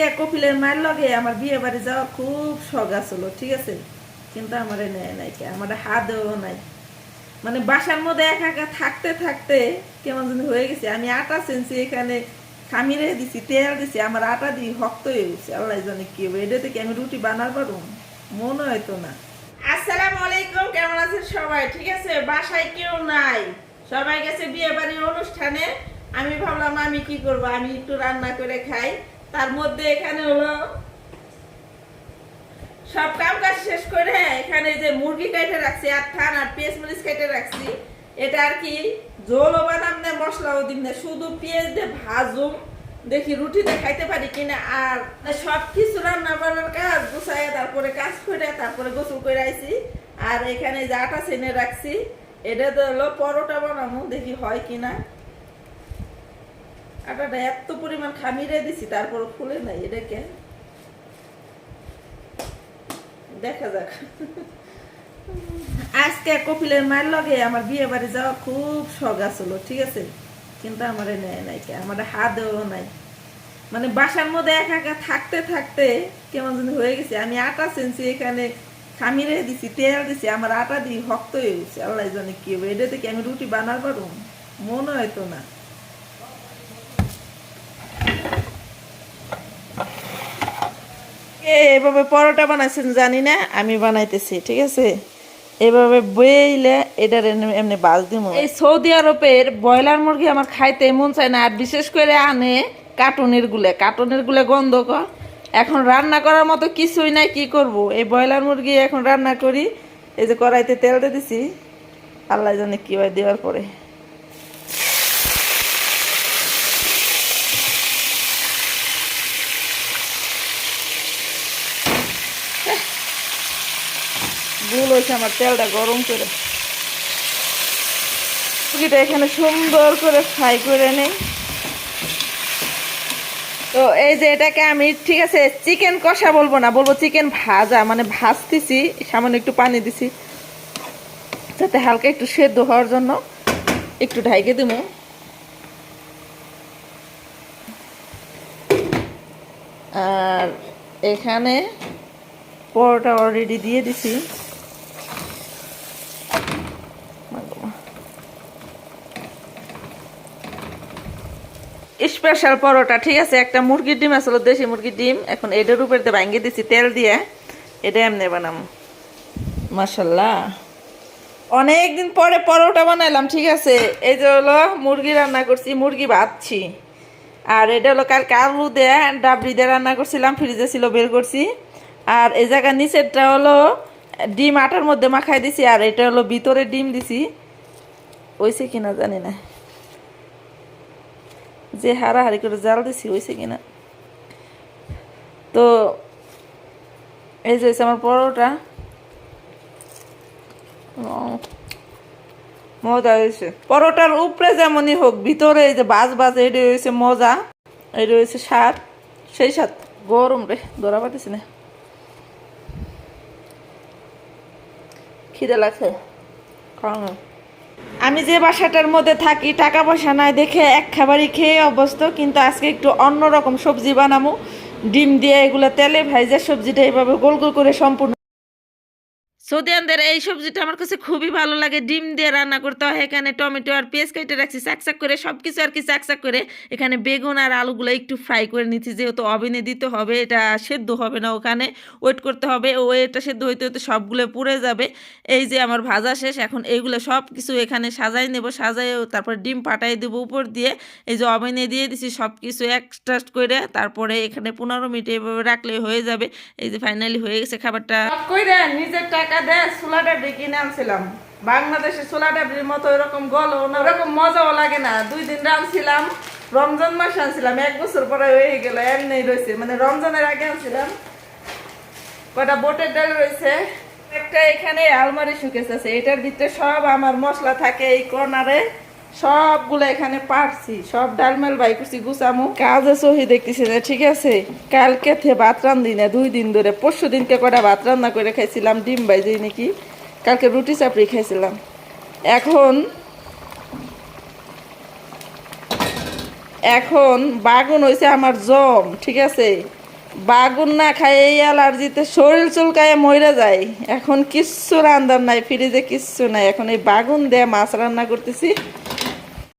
আজকে কপিলের মায়ের লগে আমার বিয়ে বাড়ি যাওয়ার খুব শখ আসলো, ঠিক আছে? কিন্তু আমার নেয় নাই কে, আমার হাতও নাই। মানে বাসার মধ্যে একা একা থাকতে থাকতে কেমন যেন হয়ে গেছে। আমি আটা সেনছি এখানে খামিরে দিছি, তেল দিছি, আমার আটা দিয়ে শক্ত হয়ে গেছে। আল্লাহ জানে কি হবে, এটা থেকে আমি রুটি বানার পারব? মনে হয়তো না। আসসালামু আলাইকুম, কেমন আছেন সবাই? ঠিক আছে? বাসায় কেউ নাই। সবাই গেছে বিয়ে বাড়ির অনুষ্ঠানে। আমি ভাবলাম আমি কি করব? আমি একটু রান্না করে খাই। তার মধ্যে এখানে হলো, সব কাম কাজ শেষ করে এখানে যে মুরগি কেটে রাখছি আর থান আর পেঁয়াজ মরিচ কেটে রাখছি। এটা আর কি ঝোলও বানাম না মশলাও দিম না, শুধু পেঁয়াজ দিয়ে ভাজুম, দেখি রুটিতে খাইতে পারি কিনা। আর সব কিছু রান্না বান্নার কাজ গুছাই তারপরে কাজ করে তারপরে গোসল করে আইছি। আর এখানে যে আটা সেনে রাখছি, এটা তো হলো পরোটা বানাবো দেখি হয় কিনা। আটাটা এত পরিমাণ খামিরে দিছি তারপর ফুলে নাই এটাকে দেখা যাক। আজকে কপিলের মায়ের লগে আমার বিয়ে বাড়ি যাওয়ার খুব শখ আসলো, ঠিক আছে? কিন্তু আমার নেয় নাই কে, আমার হাতও নাই। মানে বাসার মধ্যে একা একা থাকতে থাকতে কেমন যেন হয়ে গেছে। আমি আটা সেনছি এখানে খামিরে দিছি, তেল দিছি, আমার আটা দিয়ে শক্ত হয়ে গেছে। আল্লাহ জানে কি এটা থেকে আমি রুটি বানার মনে হয়তো না। এভাবে পরোটা বানাইছেন, জানি না, আমি বানাইতেছি, ঠিক আছে? এভাবে বইলে এটার এমনি- এমনি বাজ দিব এই সৌদি আরবের ব্রয়লার মুরগি আমার খাইতে মন চায় না, আর বিশেষ করে আনে কার্টুনের গুলে। কার্টুনের গুলে গন্ধ কর। এখন রান্না করার মতো কিছুই নাই, কি করব? এই ব্রয়লার মুরগি এখন রান্না করি, এই যে কড়াইতে তেল দিয়ে দিছি, আল্লাহ জানে কি হয় দেওয়ার পরে। ভুল হয়েছে, আমার তেলটা গরম করে। মুরগিটা এখানে সুন্দর করে ফ্রাই করে নেই। তো এই যে এটাকে আমি, ঠিক আছে, চিকেন কষা বলব না, বলব চিকেন ভাজা মানে ভাজতেছি, সামান্য একটু পানি দিছি, যাতে হালকা একটু সেদ্ধ হওয়ার জন্য একটু ঢাইকে দিব আর এখানে পরোটা অলরেডি দিয়ে দিছি। স্পেশাল পরোটা, ঠিক আছে? একটা মুরগির ডিম আসলে দেশি মুরগির ডিম। এখন এটার উপরে দিয়ে ভাঙ্গে দিছি, তেল দিয়ে। এটা এমনি বানাম। মাসাল্লাহ অনেকদিন পরে পরোটা বানাইলাম, ঠিক আছে? এই যে হলো মুরগি রান্না করছি, মুরগি ভাজছি। আর এটা হলো কালকে আলু দিয়ে ডাবরি দিয়ে রান্না করছিলাম, ফ্রিজে ছিল, বের করছি। আর এই জায়গার নিচেরটা হলো ডিম আটার মধ্যে মাখাই দিছি, আর এটা হলো ভিতরে ডিম দিছি। ওইসে কিনা জানি না। যে হারাহারি করে জাল দিছি হয়েছে কিনা? তো, এই যে আমার পরোটা। মজা হয়েছে পরোটার উপরে যেমনই হোক, ভিতরে এই যে বাজ বাজ এটা হয়েছে মজা। এটা হয়েছে স্বাদ। সেই স্বাদ। গরম রে, ধরা পাতিস না। খিদে লাগছে। খাওয়া আমি যে বাসাটার মধ্যে থাকি, টাকা পয়সা নাই দেখে এক খাবারই খেয়ে অভ্যস্ত, কিন্তু আজকে একটু অন্যরকম সবজি বানাবো ডিম দিয়ে এগুলো তেলে ভাইজা সবজিটা এইভাবে গোল গোল করে সম্পূর্ণ সৌদিয়ানদের এই সবজিটা আমার কাছে খুবই ভালো লাগে। ডিম দিয়ে রান্না করতে হয় এখানে, টমেটো আর পেঁয়াজ কেটে রাখছি চাকচাক করে সব কিছু আর কি চাকচাক করে। এখানে বেগুন আর আলুগুলো একটু ফ্রাই করে নিচ্ছি, যেহেতু ওভেনে দিতে হবে, এটা সেদ্ধ হবে না ওখানে ওয়েট করতে হবে, ও এটা সেদ্ধ হইতে হইতে সবগুলো পুড়ে যাবে। এই যে আমার ভাজা শেষ, এখন এইগুলো সব কিছু এখানে সাজাই নেব সাজাই তারপর ডিম পাটাই দেবো উপর দিয়ে। এই যে ওভেনে দিয়ে দিছি সব কিছু এক্সট্রাস্ট করে, তারপরে এখানে পনেরো মিনিট এভাবে রাখলে হয়ে যাবে। এই যে ফাইনালি হয়ে গেছে খাবারটা। নিজের টাকা কিনে আনছিলাম। বাংলাদেশে মতো গল ওরকম মজাও লাগে না। দুই দিন রমজান মাসে আনছিলাম, এক বছর পরে হয়ে গেল, এমনি রয়েছে। মানে রমজানের আগে আনছিলাম। কটা বোটের ডাল রয়েছে, একটা এখানে আলমারি শুকেস আছে, এটার ভিতরে সব আমার মশলা থাকে এই কর্নারে। সবগুলো এখানে পারছি, সব ডালমেল বাই করছি, গুছামু। কাজে সহি দেখতেছি যে ঠিক আছে? কালকে থে ভাত রান্ধি না, দুই দিন ধরে। পরশু দিনকে কটা ভাত রান্না করে খাইছিলাম, ডিম বাইজেই নাকি? কালকে রুটি চাপড়ি খাইছিলাম। এখন এখন বাগুন হয়েছে আমার জম, ঠিক আছে? বাগুন না খাই এই অ্যালার্জিতে শরীর চুলকায় মরে যায়। এখন কিচ্ছু রান্দার নাই, ফ্রিজে কিচ্ছু নাই। এখন এই বাগুন দিয়ে মাছ রান্না করতেছি।